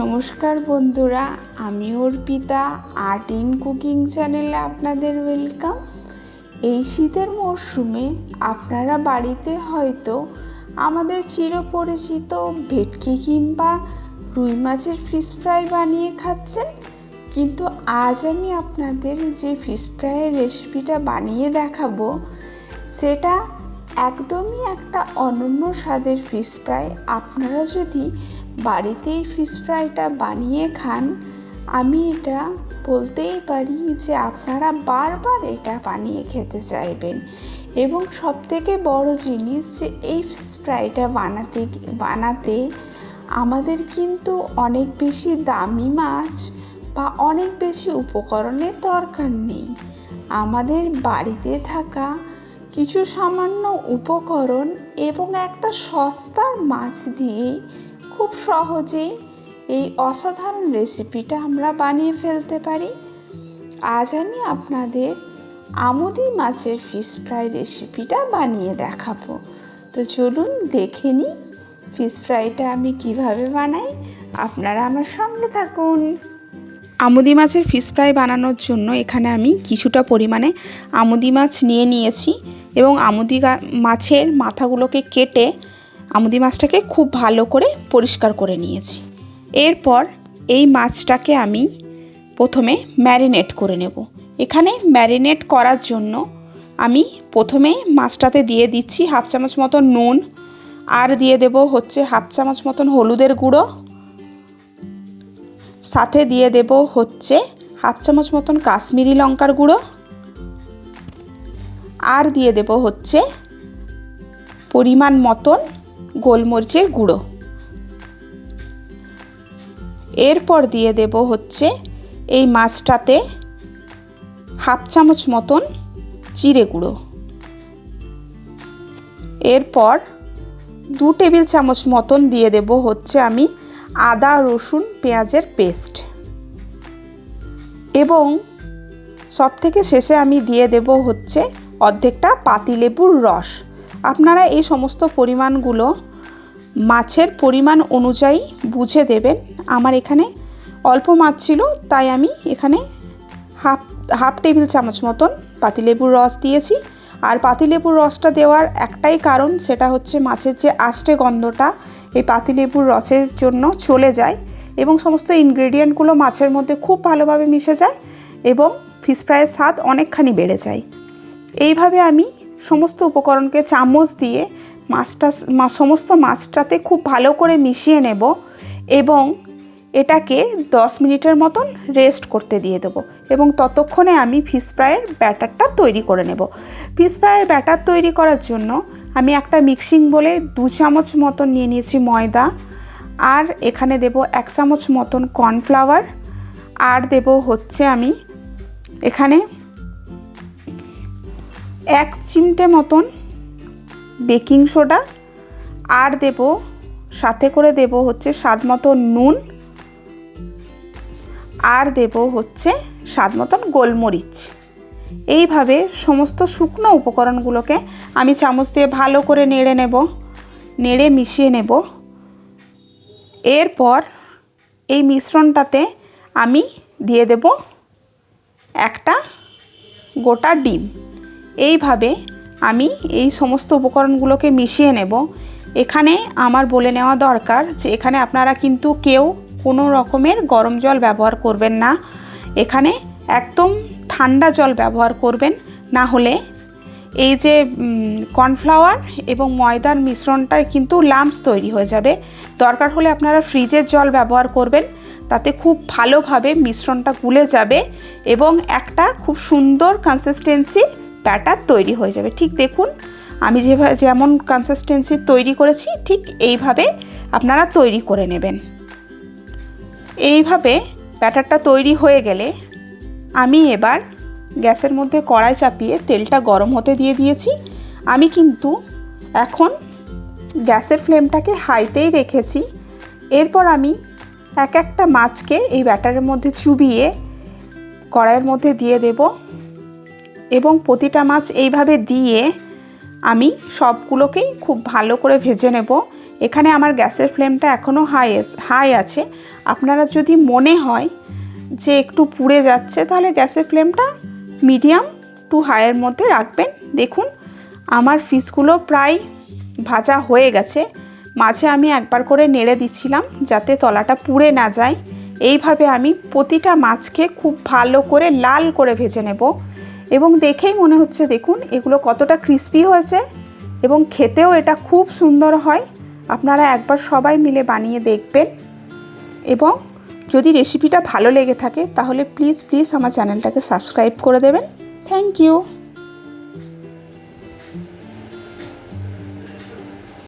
নমস্কার বন্ধুরা, আমি অর্পিতা, আর্ট ইন কুকিং চ্যানেলে আপনাদের ওয়েলকাম। এই শীতের মরশুমে আপনারা বাড়িতে হয়তো আমাদের চিরপরিচিত ভেটকি কিংবা রুই মাছের ফিশ ফ্রাই বানিয়ে খাচ্ছেন, কিন্তু আজ আমি আপনাদের যে ফিশ ফ্রাইয়ের রেসিপিটা বানিয়ে দেখাবো, সেটা একদমই একটা অনন্য স্বাদের ফিশ ফ্রাই আপনারা যদি বাড়িতে এই ফিশ ফ্রাইটা বানিয়ে খান, আমি এটা বলতেই পারি যে আপনারা বারবার এটা বানিয়ে খেতে চাইবেন। এবং সবথেকে বড় জিনিস যে এই ফিশ ফ্রাইটা বানাতে বানাতে আমাদের কিন্তু অনেক বেশি দামি মাছ বা অনেক বেশি উপকরণের দরকার নেই। আমাদের বাড়িতে থাকা কিছু সামান্য উপকরণ এবং একটা সস্তার মাছ দিয়েই খুব সহজেই এই অসাধারণ রেসিপিটা আমরা বানিয়ে ফেলতে পারি। আজ আমি আপনাদের আমুদি মাছের ফিশ ফ্রাই রেসিপিটা বানিয়ে দেখাবো। তো চলুন দেখে নিই ফিশ ফ্রাইটা আমি কীভাবে বানাই। আপনারা আমার সঙ্গে থাকুন। আমুদি মাছের ফিশ ফ্রাই বানানোর জন্য এখানে আমি কিছুটা পরিমাণে আমুদি মাছ নিয়ে নিয়েছি এবং আমুদি মাছের মাথাগুলোকে কেটে আমুদি মাছটাকে খুব ভালো করে পরিষ্কার করে নিয়েছি। এরপর এই মাছটাকে আমি প্রথমে ম্যারিনেট করে নেব। এখানে ম্যারিনেট করার জন্য আমি প্রথমে মাছটাতে দিয়ে দিচ্ছি হাফ চামচ মতন নুন আর দিয়ে দেব হচ্ছে হাফ চামচ মতন হলুদের গুঁড়ো। সাথে দিয়ে দেব হচ্ছে হাফ চামচ মতন কাশ্মীরি লঙ্কার গুঁড়ো। আর দিয়ে দেব হচ্ছে পরিমাণ মতন গোলমরিচের গুঁড়ো। এরপর দিয়ে দেব হচ্ছে এই মাছটাতে হাফ চামচ মতন জিরে গুঁড়ো। এরপর দু টেবিল চামচ মতন দিয়ে দেব হচ্ছে আমি আদা, রসুন, পেঁয়াজের পেস্ট। এবং সব থেকে শেষে আমি দিয়ে দেব হচ্ছে অর্ধেকটা পাতিলেবুর রস। আপনারা এই সমস্ত পরিমাণগুলো মাছের পরিমাণ অনুযায়ী বুঝে দেবেন। আমার এখানে অল্প মাছ ছিল, তাই আমি এখানে হাফ হাফ টেবিল চামচ মতন পাতিলেবুর রস দিয়েছি। আর পাতিলেবুর রসটা দেওয়ার একটাই কারণ, সেটা হচ্ছে মাছের যে আষ্টে গন্ধটা এই পাতিলেবুর রসের জন্য চলে যায় এবং সমস্ত ইনগ্রেডিয়েন্টগুলো মাছের মধ্যে খুব ভালোভাবে মিশে যায় এবং ফিশ ফ্রাইয়ের স্বাদ অনেকখানি বেড়ে যায়। এইভাবে আমি সমস্ত উপকরণকে চামচ দিয়ে মাছটা সমস্ত মাছটাতে খুব ভালো করে মিশিয়ে নেব এবং এটাকে দশ মিনিটের মতন রেস্ট করতে দিয়ে দেবো এবং ততক্ষণে আমি ফিশ ফ্রাইয়ের ব্যাটারটা তৈরি করে নেব। ফিশ ফ্রাইয়ের ব্যাটার তৈরি করার জন্য আমি একটা মিক্সিং বলে দু চামচ মতন নিয়ে নিয়েছি ময়দা আর এখানে দেব এক চামচ মতন কর্নফ্লাওয়ার আর দেব হচ্ছে আমি এখানে এক চিমটে মতন বেকিং সোডা। আর দেব, সাথে করে দেব হচ্ছে স্বাদ মতন নুন। আর দেব হচ্ছে স্বাদ মতন গোলমরিচ। এইভাবে সমস্ত শুকনো উপকরণগুলোকে আমি চামচ দিয়ে ভালো করে নেড়ে নেব, নেড়ে মিশিয়ে নেব। এরপর এই মিশ্রণটাতে আমি দিয়ে দেব একটা গোটা ডিম। এইভাবে আমি এই সমস্ত উপকরণগুলোকে মিশিয়ে নেব। এখানে আমার বলে নেওয়া দরকার যে এখানে আপনারা কিন্তু কেউ কোনো রকমের গরম জল ব্যবহার করবেন না। এখানে একদম ঠান্ডা জল ব্যবহার করবেন। না হলে এই যে কর্নফ্লাওয়ার এবং ময়দার মিশ্রণটায় কিন্তু লাম্পস তৈরি হয়ে যাবে। দরকার হলে আপনারা ফ্রিজের জল ব্যবহার করবেন। তাতে খুব ভালোভাবে মিশ্রণটা গুলে যাবে এবং একটা খুব সুন্দর কনসিস্টেন্সির ব্যাটার তৈরি হয়ে যাবে। ঠিক দেখুন, আমি যেভাবে যেমন কনসিস্টেন্সি তৈরি করেছি, ঠিক এইভাবে আপনারা তৈরি করে নেবেন। এইভাবে ব্যাটারটা তৈরি হয়ে গেলে আমি এবার গ্যাসের মধ্যে কড়াই চাপিয়ে তেলটা গরম হতে দিয়ে দিয়েছি। আমি কিন্তু এখন গ্যাসের ফ্লেমটাকে হাইতেই রেখেছি। এরপর আমি এক একটা মাছকে এই ব্যাটারের মধ্যে চুবিয়ে কড়াইয়ের মধ্যে দিয়ে দেব। এবং প্রতিটা মাছ এইভাবে দিয়ে আমি সবগুলোকেই খুব ভালো করে ভেজে নেব। এখানে আমার গ্যাসের ফ্লেমটা এখনও হাই হাই আছে। আপনারা যদি মনে হয় যে একটু পুড়ে যাচ্ছে, তাহলে গ্যাসের ফ্লেমটা মিডিয়াম টু হাইয়ের মধ্যে রাখবেন। দেখুন, আমার ফিশগুলো প্রায় ভাজা হয়ে গেছে। মাঝে আমি একবার করে নেড়ে দিচ্ছিলাম যাতে তলাটা পুড়ে না যায়। এইভাবে আমি প্রতিটা মাছকে খুব ভালো করে লাল করে ভেজে নেব। এবং দেখেই মনে হচ্ছে, দেখুন, এগুলো কতটা ক্রিস্পি হয়েছে এবং খেতেও এটা খুব সুন্দর হয়। আপনারা একবার সবাই মিলে বানিয়ে দেখবেন। এবং যদি রেসিপিটা ভালো লেগে থাকে, তাহলে প্লিজ প্লিজ আমার চ্যানেলটাকে সাবস্ক্রাইব করে দেবেন। Thank you